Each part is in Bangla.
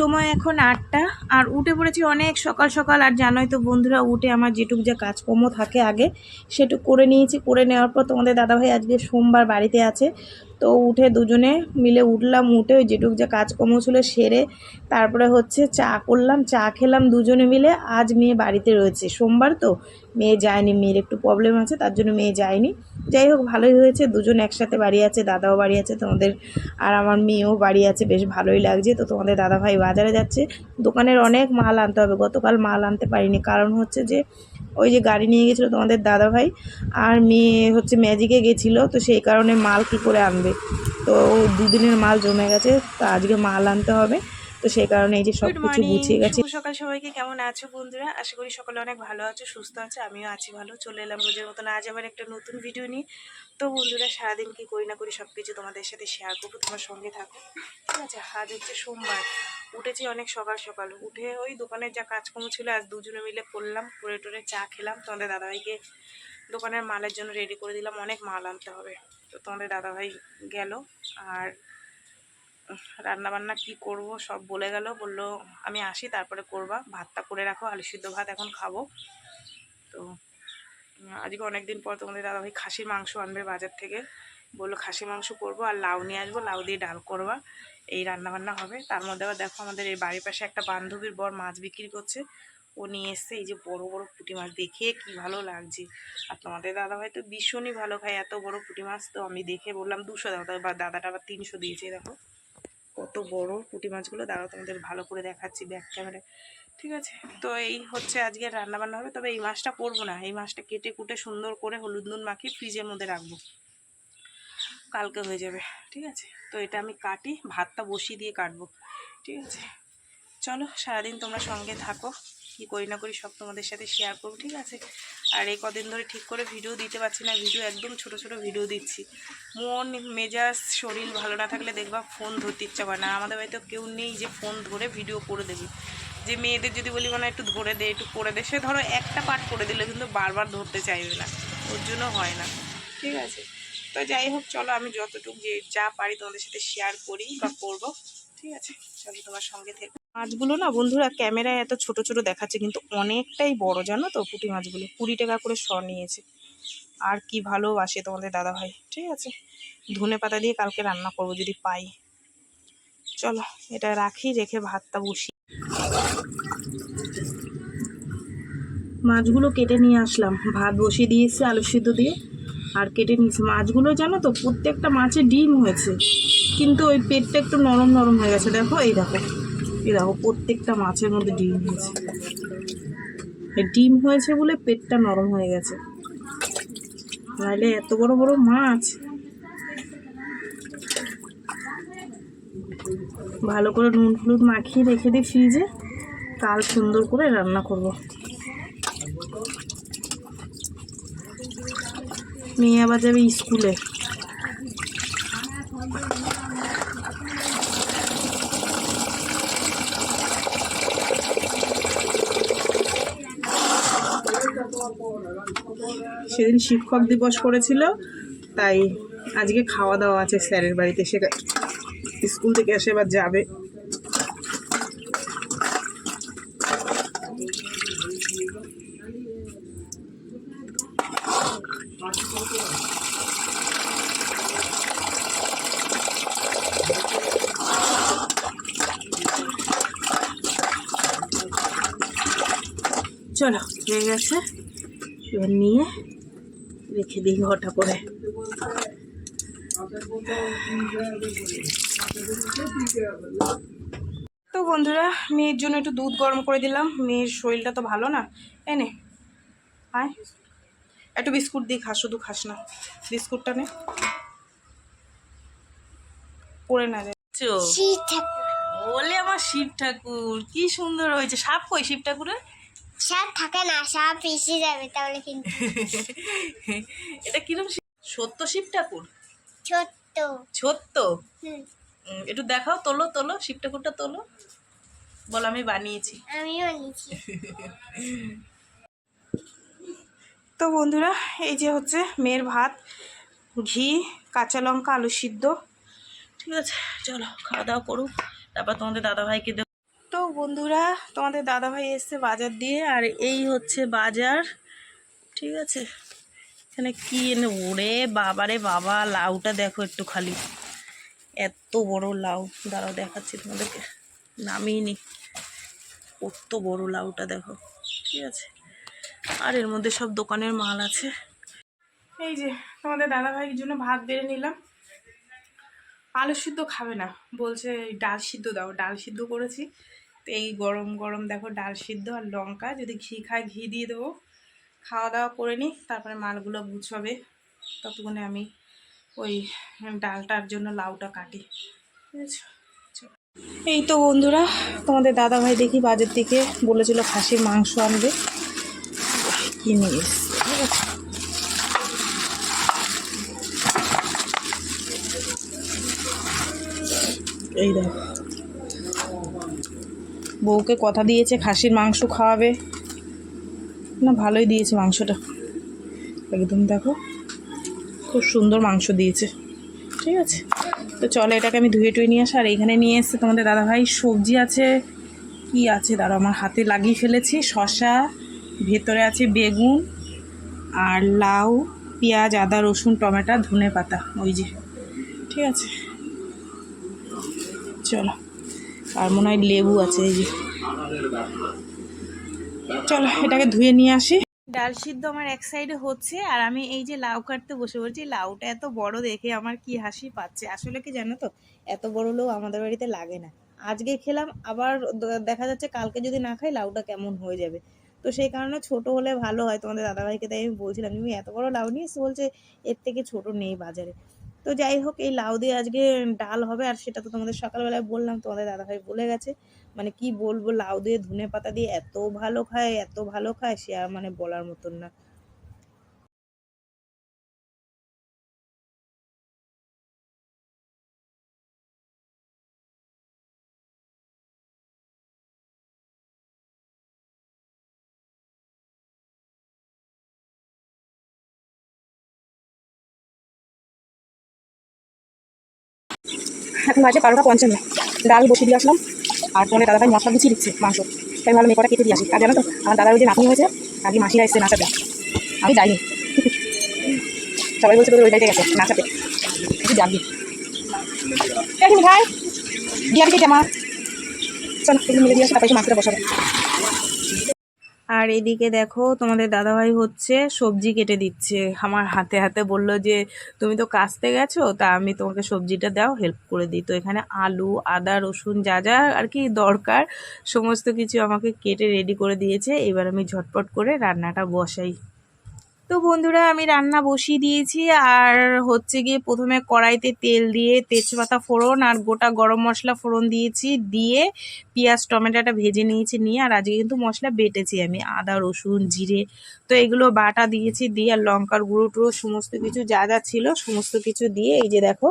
সময় এখন আটটা, আর উঠে পড়েছি অনেক সকাল সকাল, আর জানোই তো বন্ধুরা, উঠে আমার যেটুক যা কাজকর্ম থাকে আগে, সেটুক করে নিয়েছি, করে নেওয়ার পর তোমাদের দাদাভাই আজকে সোমবার বাড়িতে আছে। তো উঠে দুজনে মিলে উঠলাম, উঠে ওই যেটুক যা কাজকর্ম ছিল সেরে তারপরে হচ্ছে চা করলাম, চা খেলাম দুজনে মিলে। আজ মেয়ে বাড়িতে রয়েছে। সোমবার তো মেয়ে যায়নি, মেয়ের একটু প্রবলেম আছে, তার জন্য মেয়ে যায়নি। যাই হোক, ভালোই হয়েছে। দুজন একসাথে বাড়ি আছে, দাদাও বাড়ি আছে, তোমাদের আর আমার মেয়েও বাড়ি আছে, বেশ ভালোই লাগছে। তো তোমাদের দাদাভাই বাজারে যাচ্ছে। দোকানের অনেক মাল আনতে হবে। গতকাল মাল আনতে পারিনি। কারণ হচ্ছে যে ওই যে গাড়ি নিয়ে গেছিল তোমাদের দাদাভাই আর মেয়ে হচ্ছে ম্যাজিকে গেছিল, তো সেই কারণে মাল কী করে আনবে? তো দুদিনের মাল জমে গেছে, তো আজকে মাল আনতে হবে। তো সেই কারণে এই যে সব কিছু গুছিয়ে গেছে। সকাল সবাইকে। কেমন আছো বন্ধুরা? আশা করি সকলে অনেক ভালো আছো সুস্থ আছে আমিও আছি ভালো। চলে এলাম রোজের মতন আজ আবার একটা নতুন ভিডিও নিয়ে। তো বন্ধুরা সারাদিন কি করি না করি সব কিছু তোমাদের সাথে শেয়ার করব তোমার সঙ্গে থাকো। ঠিক আছে আজ হচ্ছে সোমবার। উঠেছি অনেক সকাল সকাল। উঠে ওই দোকানের যা কাজকর্ম ছিল আজ দুজনে মিলে করলাম করে টোরে চা খেলাম। তোমাদের দাদাভাইকে দোকানের মালের জন্য রেডি করে দিলাম। অনেক মাল আনতে হবে। তো তোমাদের দাদাভাই গেল। আর রান্না বান্না কি করব সব বলে গেল, বলল, আমি আসি, তারপরে করবা। ভাতটা করে রাখো, আলু সিদ্ধ ভাত এখন খাব। তো আজকে অনেক দিন পর তোমাদের দাদাভাই খাসির মাংস আনবে বাজার থেকে। বলল খাসি মাংস করব আর লাউ নিয়ে আসব, লাউ দিয়ে ডাল করবা। এই রান্না বান্না হবে। তার মধ্যে আবার দেখো আমাদের এই বাড়ির পাশে একটা বান্ধবীর বর মাছ বিক্রি করছে। ও নিয়ে এসছে, এই যে বড় বড় পুঁটি মাছ। দেখে কি ভালো লাগছে। আর তোমাদের দাদাভাই তো ভীষণই ভালো খায়, এত বড় পুঁটি মাছ। তো আমি দেখে বললাম, দুশো দাও। বা, দাদাটা আবার তিনশো দিয়েছে, দেখো। কত বড় পুঁটি মাছগুলো, দাঁড়াও তোমাদের ভালো করে দেখাচ্ছি ব্যাক ক্যামেরায় ঠিক আছে? তো এই হচ্ছে আজকে রান্না বান্না হবে, তবে এই মাছটা করব না। এই মাছটা কেটে কুটে সুন্দর করে হলুদ নুন মাখিয়ে ফ্রিজের মধ্যে রাখব। কালকে হয়ে যাবে, ঠিক আছে? তো এটা আমি কাটি, ভাতটা বসিয়ে দিয়ে কাটবো, ঠিক আছে? চলো, সারাদিন তোমরা সঙ্গে থাকো। কি করি না করি সব তোমাদের সাথে শেয়ার করব, ঠিক আছে? আর এই কদিন ধরে ঠিক করে ভিডিও দিতে পারছি না ভিডিও একদম ছোট ছোট ভিডিও দিচ্ছি। মন মেজাজ, শরীর ভালো না থাকলে দেখবা ফোন ধরতে ইচ্ছা করে না। আমাদের বাড়িতে কেউ নেই যে ফোন ধরে ভিডিও করে দেবে। যে মেয়েদের যদি বলি মানে একটু ধরে দে, একটু করে দে, সে ধরো একটা পার্ট করে দিলে কিন্তু বারবার ধরতে চাইবে না। ওর জন্য হয় না। ঠিক আছে? তো যাই হোক, চলো আমি যতটুকু যে যা পারি তোমাদের সাথে শেয়ার করি বা করব। ঠিক আছে? চলো তোমার সঙ্গে থেকে। মাছগুলো না বন্ধুরা ক্যামেরায় এত ছোট ছোট দেখাচ্ছে, কিন্তু অনেকটাই বড়, জানো তো পুঁটি মাছগুলো। কুড়ি টাকা করে শ নিয়েছে। আর কি ভালোবাসে তোমাদের দাদা ভাই ঠিক আছে? ধনে পাতা দিয়ে কালকে রান্না করব যদি পাই। চলো, এটা রাখি, রেখে ভাতটা বসি। মাছগুলো কেটে নিয়ে আসলাম। ভাত বসিয়ে দিয়েছি, আলু সিদ্ধ দিয়ে। আর কেটে নিয়েছি। মাছগুলো জানো তো, প্রত্যেকটা মাছে ডিম হয়েছে। কিন্তু ওই পেটটা একটু নরম নরম হয়ে গেছে। দেখো, এই দেখো। এই দেখো, প্রত্যেকটা মাছের মধ্যে ডিম হয়েছে। ডিম হয়েছে বলে পেটটা নরম হয়ে গেছে। নাহলে এত বড় বড় মাছ। ভালো করে নুন হলুদ মাখিয়ে রেখে দিই ফ্রিজে। কাল সুন্দর করে রান্না করব। মেয়ে আবার যাবে স্কুলে। সেদিন শিক্ষক দিবস করেছিল তাই আজকে খাওয়া দাওয়া আছে স্যারের বাড়িতে, সে স্কুল থেকে এসে এবার যাবে। চলো, হয়ে গেছে। এবার নিয়ে রেখে দিই ঘটা করে তো বন্ধুরা মেয়ের জন্য একটু দুধ গরম করে দিলাম। মেয়ের শরীরটা তো ভালো না। এনে আয়। একটু বিস্কুট দিই খাস শুধু খাস না। বিস্কুটটা নে। পড়ে না বলে আমার শিব ঠাকুর কি সুন্দর হয়েছে। সাপ কই শিব ঠাকুরের? সাপ থাকে না সাপ এসে যাবে তাহলে কিন্তু। এটা কীরকম? সত্য শিব ঠাকুর? ছোট্ট সত্য? একটু দেখাও তোলো তোলো শিব ঠাকুরটা তোলো। বল আমি বানিয়েছি। আমিও নিয়েছি তো বন্ধুরা এই যে হচ্ছে মেয়ের ভাত ঘি কাঁচা লঙ্কা আলু সিদ্ধ। ঠিক আছে চলো খাওয়া দাওয়া করুক। তারপর তোমাদের দাদাভাইকে বন্ধুরা, তোমাদের দাদাভাই এসছে বাজার দিয়ে, আর এই হচ্ছে বাজার। ঠিক আছে? এখানে কি এনে, ওরে বাবারে বাবা, লাউটা দেখো একটু খালি। এত বড় লাউ। দাঁড়াও, দেখাচ্ছি তোমাদেরকে। নামিয়ে কত বড় লাউটা দেখো। ঠিক আছে? আর এর মধ্যে সব দোকানের মাল আছে। এই যে, তোমাদের দাদাভাইয়ের জন্য ভাত বেড়ে নিলাম। আলু সিদ্ধ খাবে না। বলছে ডাল সিদ্ধ দাও। ডাল সিদ্ধ করেছি। তো এই গরম গরম দেখো ডাল সিদ্ধ আর লঙ্কা। যদি ঘি খায়, ঘি দিয়ে দেবো। খাওয়া দাওয়া করে নিই, তারপরে মালগুলো গুছাবে। ততক্ষণে আমি ওই ডালটার জন্য লাউটা কাটি। চলো। এই তো বন্ধুরা, তোমাদের দাদাভাই দেখি বাজার থেকে বলেছিল খাসির মাংস আনবে। কি নিয়ে এসছে, ঠিক আছে? এই দেখো। বউকে কথা দিয়েছে, খাসির মাংস খাওয়াবে। না, ভালোই দিয়েছে মাংসটা। একদম দেখো, খুব সুন্দর মাংস দিয়েছে। ঠিক আছে? তো চলো, এটাকে আমি ধুয়ে টুয়ে নিয়ে আসি। আর এইখানে নিয়ে এসছে তোমাদের দাদাভাই, সবজি আছে। কি আছে দাঁড়া আমার হাতে লাগিয়ে ফেলেছি। শশা ভেতরে আছে বেগুন আর লাউ, পেঁয়াজ, আদা, রসুন, টমেটো ধনে পাতা ওই যে। ঠিক আছে? চলো। আর মনে হয় লেবু আছে এই যে। চলো, এটাকে ধুয়ে নিয়ে আসি। ডাল সিদ্ধ আমার এক সাইডে হচ্ছে, আর আমি এই যে লাউ কাটতে বসে পড়ছি, লাউটা এত বড় দেখে আমার কি হাসি পাচ্ছে। আসলে কি জানো তো, এত বড় লাউ আমাদের বাড়িতে লাগে না। আজকে খেলাম, আবার দেখা যাচ্ছে কালকে যদি না খাই, লাউটা কেমন হয়ে যাবে। তো সেই কারণে ছোট হলে ভালো হয় তোমাদের দাদাভাইকে তাই আমি বলছিলাম, তুমি এত বড় লাউ নিয়ে বলছে, এর থেকে ছোট নেই বাজারে। তো যাই হোক, এই লাউ দিয়ে আজকে ডাল হবে, আর সেটা তো তোমাদের সকালবেলায় বললাম, তোমাদের দাদাভাই বলে গেছে। মানে কি বলব, লাউ দিয়ে ধনে পাতা দিয়ে এত ভালো খায়, এত ভালো খায়, সে আর মানে বলার মতন না। এখন বাজে বারোটা পঞ্চান্ন। ডাল বসিয়ে দিয়ে আসলাম, আর পরে দাদাভাই মশলা গুছিয়ে দিচ্ছে, মাংস। তাই ভালো মেয়ে কটা দিয়ে আসি। আর জানো তো, আমার দাদার ওই যে নাতনি হয়েছে, আগে মাসিরা এসছে নাচাতে। আমি যাইনি। সবাই বলছে তোদের ওই বাড়িতে গেছে, নাচাতে। তুই যাবি। ভাই দিয়ে দিয়ে আসি জামা চলো মিলে দিয়ে আসি, তারপরে মাছটা বসাবে। আর এদিকে দেখো, তোমাদের দাদাভাই হচ্ছে সবজি কেটে দিচ্ছে। আমার হাতে হাতে বলল যে, তুমি তো কাস্তে গেছো, তা আমি তোমাকে সবজিটা দাও হেল্প করে দিই। তো এখানে আলু, আদা, রসুন যা যা আর কি দরকার, সমস্ত কিছু আমাকে কেটে রেডি করে দিয়েছে। এবার আমি ঝটপট করে রান্নাটা বসাই। তো বন্ধুরা, আমি রান্না বসিয়ে দিয়েছি। আর হচ্ছে গিয়ে প্রথমে কড়াইতে তেল দিয়ে তেজপাতা ফোড়ন আর গোটা গরম মশলা ফোড়ন দিয়েছি। দিয়ে পেঁয়াজ, টমেটোটা ভেজে নিয়েছি নিয়ে। আর আজকে কিন্তু মশলা বেটেছি আমি, আদা, রসুন, জিরে। তো এগুলো বাটা দিয়েছি দিয়ে আর লঙ্কার গুঁড়ো টুড়ো সমস্ত কিছু যা যা ছিল সমস্ত কিছু দিয়ে এই যে দেখো,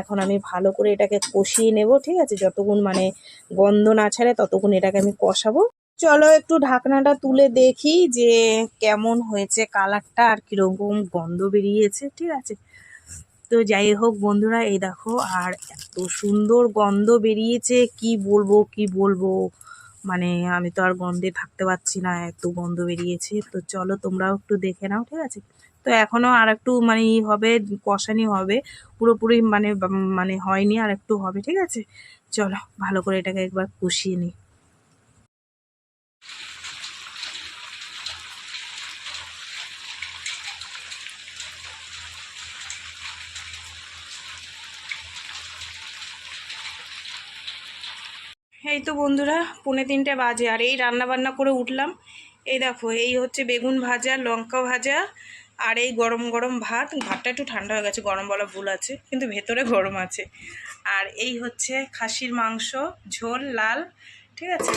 এখন আমি ভালো করে এটাকে কষিয়ে নেব, ঠিক আছে? যতক্ষণ মানে গন্ধ না ছাড়ে ততক্ষণ এটাকে আমি কষাবো। চলো একটু ঢাকনাটা তুলে দেখি যে কেমন হয়েছে কালারটা আর কীরকম গন্ধ বেরিয়েছে, ঠিক আছে? তো যাই হোক বন্ধুরা, এই দেখো, আর এত সুন্দর গন্ধ বেরিয়েছে, কি বলব কি বলব? মানে আমি তো আর গন্ধে থাকতে পারছি না, এত গন্ধ বেরিয়েছে। তো চলো তোমরাও একটু দেখে নাও, ঠিক আছে? তো এখনও আর একটু মানে ই হবে, কষানি হবে, পুরোপুরি মানে মানে হয়নি, আর একটু হবে, ঠিক আছে? চলো ভালো করে এটাকে একবার কষিয়ে নিই। এই তো বন্ধুরা, পৌনে তিনটে বাজে আর এই রান্না বান্না করে উঠলাম। এই দেখো, এই হচ্ছে বেগুন ভাজা, লঙ্কা ভাজা আর এই গরম গরম ভাত। ভাতটা একটু ঠান্ডা হয়ে গেছে, গরম বলা ভুল আছে, কিন্তু ভেতরে গরম আছে। আর এই হচ্ছে খাসির মাংস, ঝোল, লাল, ঠিক আছে?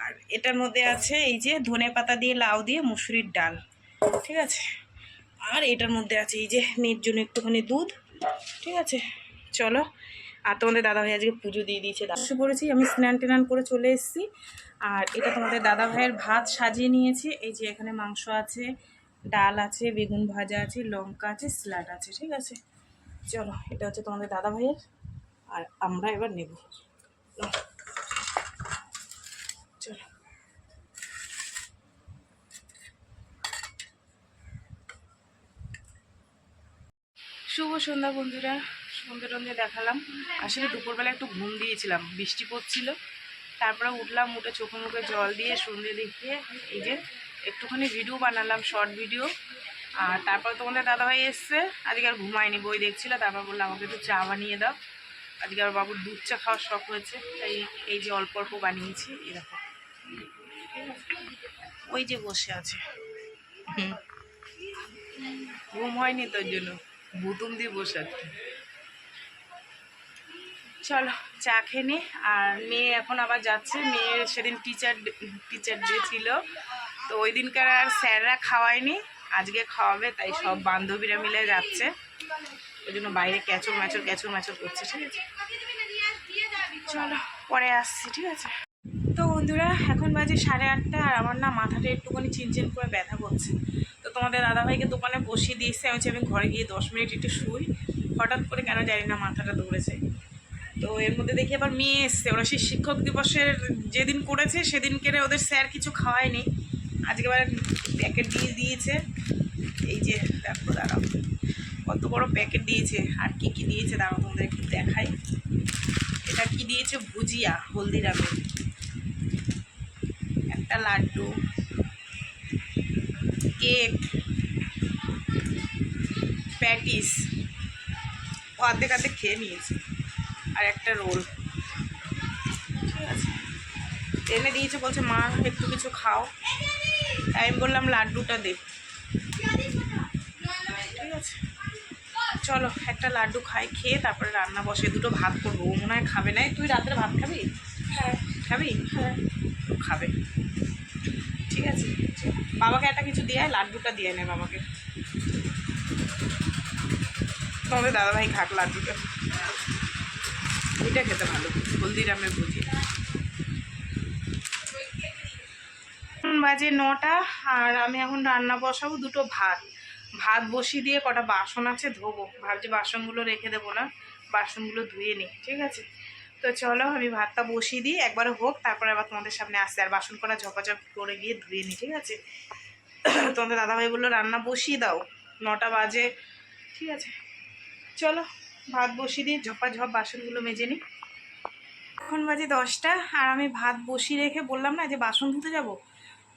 আর এটার মধ্যে আছে এই যে ধনে পাতা দিয়ে লাউ দিয়ে মুসুরির ডাল, ঠিক আছে? আর এটার মধ্যে আছে এই যে মেয়ের জন্য একটুখানি দুধ, ঠিক আছে? চলো আর তোমাদের দাদা ভাই আজকে পুজো দিয়ে দিয়েছে। দাদা করেছি আমি স্নান টেনান করে চলে এসেছি। আর এটা তোমাদের দাদা ভাইয়ের ভাত সাজিয়ে নিয়েছি। এই যে এখানে মাংস আছে, ডাল আছে, বেগুন ভাজা আছে, লঙ্কা আছে, স্যালাড আছে, ঠিক আছে? চলো, এটা হচ্ছে তোমাদের দাদা ভাইয়ের আর আমরা এবার নেব। চলো। শুভ সন্ধ্যা বন্ধুরা। সন্ধ্যে টন্ধে দেখালাম। আসলে দুপুরবেলা একটু ঘুম দিয়েছিলাম বৃষ্টি পড়ছিল। তারপরে উঠলাম উঠে চোখে মুখে জল দিয়ে সন্ধ্যে দেখিয়ে এই যে একটুখানি ভিডিও বানালাম শর্ট ভিডিও আর তারপর তোমাদের দাদাভাই এসছে আজকে আর ঘুমায়নি বই দেখছিল। তারপর বলল আমাকে একটু চা বানিয়ে দাও। আজকে আমার বাবুর দুধ চা খাওয়ার শখ হয়েছে তাই এই যে অল্প অল্প বানিয়েছি এরকম ওই যে বসে আছে। ঘুম হয়নি তোর জন্য বুতুম দিয়ে বসে আছে। চলো, চা খেয়ে নি। আর মেয়ে এখন আবার যাচ্ছে। মেয়ের সেদিন টিচার টিচার ডে ছিল। তো ওই দিনকার আর স্যাররা খাওয়ায়নি। আজকে খাওয়াবে, তাই সব বান্ধবীরা মিলে যাচ্ছে। ওই জন্য বাইরে ক্যাচর ম্যাচর ক্যাচর ম্যাচর করছে, ঠিক আছে? চলো, পরে আসছি, ঠিক আছে? তো বন্ধুরা, এখন বাজে সাড়ে আটটা, আর আমার না মাথাটা একটুখানি চিনচিন করে ব্যথা করছে। তো তোমাদের দাদাভাইকে দোকানে বসিয়ে দিয়েছে। আমি আমি ঘরে গিয়ে দশ মিনিট একটু শুই। হঠাৎ করে কেন জানি না মাথাটা দৌড়েছে তো এর মধ্যে দেখি আবার মেয়ে এসছে। ওরা সেই শিক্ষক দিবসের যেদিন করেছে, সেদিনকে ওদের স্যার কিছু খাওয়ায়নি। আজকে আবার প্যাকেট দিয়ে দিয়েছে। এই যে দেখো, দাঁড়াও। কত বড় প্যাকেট দিয়েছে। আর কি কি দিয়েছে? দাঁড়াও, তোমাদের একটু দেখাই। এটা কি দিয়েছে? ভুজিয়া, হলদিরামের। একটা লাড্ডু। কেক। প্যাটিস। অর্ধেক অর্ধেক খেয়ে নিয়েছে। আর একটা রোল। ঠিক আছে। এনে দিয়েছে বলছে মা একটু কিছু খাও। আমি বললাম লাড্ডুটা দে। ঠিক আছে। চলো একটা লাড্ডু খাই খেয়ে তারপরে রান্না বসে দুটো ভাত করব। ও মনে হয় খাবে না এই তুই রাত্রে ভাত খাবি? হ্যাঁ। খাবি? হ্যাঁ। খাবে। ঠিক আছে। বাবাকে একটা কিছু দিয়ে লাড্ডুটা দিয়ে নে বাবাকে। তোমাদের দাদাভাই খাক লাড্ডুটা। এটা খেতে ভালো, হলদিরামের ভুজি। বাজে নটা, আর আমি এখন রান্না বসাবো দুটো ভাত। ভাত বসিয়ে দিয়ে কটা বাসন আছে ধোবো। ভাবছি বাসনগুলো রেখে দেবো না, বাসনগুলো ধুয়ে নিই, ঠিক আছে? তো চলো, আমি ভাতটা বসিয়ে দিই, একবার হোক, তারপরে আবার তোমাদের সামনে আসতে আর বাসন করা ঝপাঝপ করে গিয়ে ধুয়ে নিই, ঠিক আছে? তোমাদের দাদাভাই বলল, রান্না বসিয়ে দাও, নটা বাজে। ঠিক আছে? চলো। ভাত বসিয়ে দিই ঝপাঝপ বাসনগুলো মেজে নিই। এখন বাজে দশটা, আর আমি ভাত বসিয়ে রেখে বললাম না যে বাসন ধুতে যাব।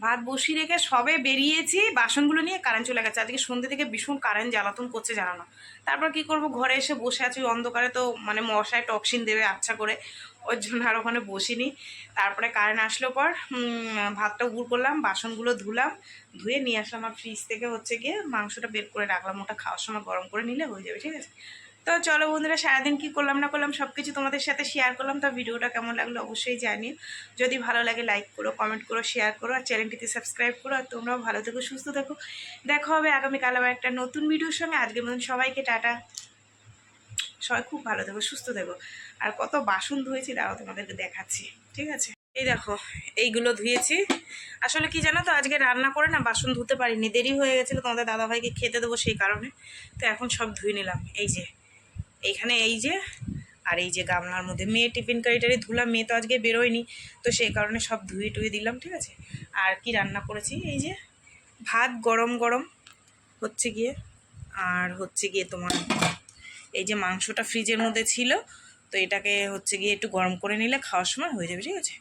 ভাত বসিয়ে রেখে সবে বেরিয়েছি, বাসনগুলো নিয়ে কারেন্ট চলে গেছে। আজকে সন্ধ্যে থেকে ভীষণ কারেন্ট জ্বালাতন করছে জানানো তারপর কি করব, ঘরে এসে বসে আছি অন্ধকারে তো মানে মশায় টক্সিন দেবে আচ্ছা করে। ওর জন্য আর ওখানে বসিনি তারপরে কারেন্ট আসলো পর ভাতটা গুড় করলাম, বাসনগুলো ধুলাম, ধুয়ে নিয়ে আসলাম আর ফ্রিজ থেকে হচ্ছে গিয়ে মাংসটা বের করে রাখলাম। ওটা খাওয়ার সময় গরম করে নিলে হয়ে যাবে, ঠিক আছে? তো চলো বন্ধুরা, সারাদিন কী করলাম না করলাম সব কিছু তোমাদের সাথে শেয়ার করলাম। তো ভিডিওটা কেমন লাগল অবশ্যই জানিও। যদি ভালো লাগে লাইক করো কমেন্ট করো শেয়ার করো, আর চ্যানেলটিতে সাবস্ক্রাইব করো। আর তোমরাও ভালো থেকো, সুস্থ থেকো। দেখা হবে আগামীকাল আবার একটা নতুন ভিডিওর সঙ্গে। আজকের মতন সবাইকে টাটা। সবাই খুব ভালো থেকো, সুস্থ থেকো। আর কত বাসন ধুয়েছি, দাঁড়াও তোমাদেরকে দেখাচ্ছি, ঠিক আছে? এই দেখো, এইগুলো ধুয়েছি। আসলে কি জানো তো, আজকে রান্না করে না বাসন ধুতে পারিনি। দেরি হয়ে গেছিল, তোমাদের দাদাভাইকে খেতে দেবো সেই কারণে। তো এখন সব ধুয়ে নিলাম। এই যে এইখানে এই যে, আর এই যে গামলার মধ্যে, মেয়ে টিফিন কারিটারি ধুলাম মেয়ে তো আজকে বেরোয়নি, তো সেই কারণে সব ধুয়ে টুয়ে দিলাম, ঠিক আছে? আর কি রান্না করেছি? এই যে ভাত গরম গরম হচ্ছে গিয়ে, আর হচ্ছে গিয়ে তোমার এই যে মাংসটা ফ্রিজের মধ্যে ছিল, তো এটাকে হচ্ছে গিয়ে একটু গরম করে নিলে খাওয়ার সময় হয়ে যাবে, ঠিক আছে?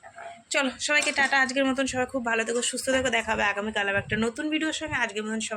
চলো, সবাইকে টাটা, আজকের মতন সবাই খুব ভালো থেকো, সুস্থ থেকো দেখাবে আগামীকাল আবার একটা নতুন ভিডিওর সঙ্গে, আজকের মতন সবাই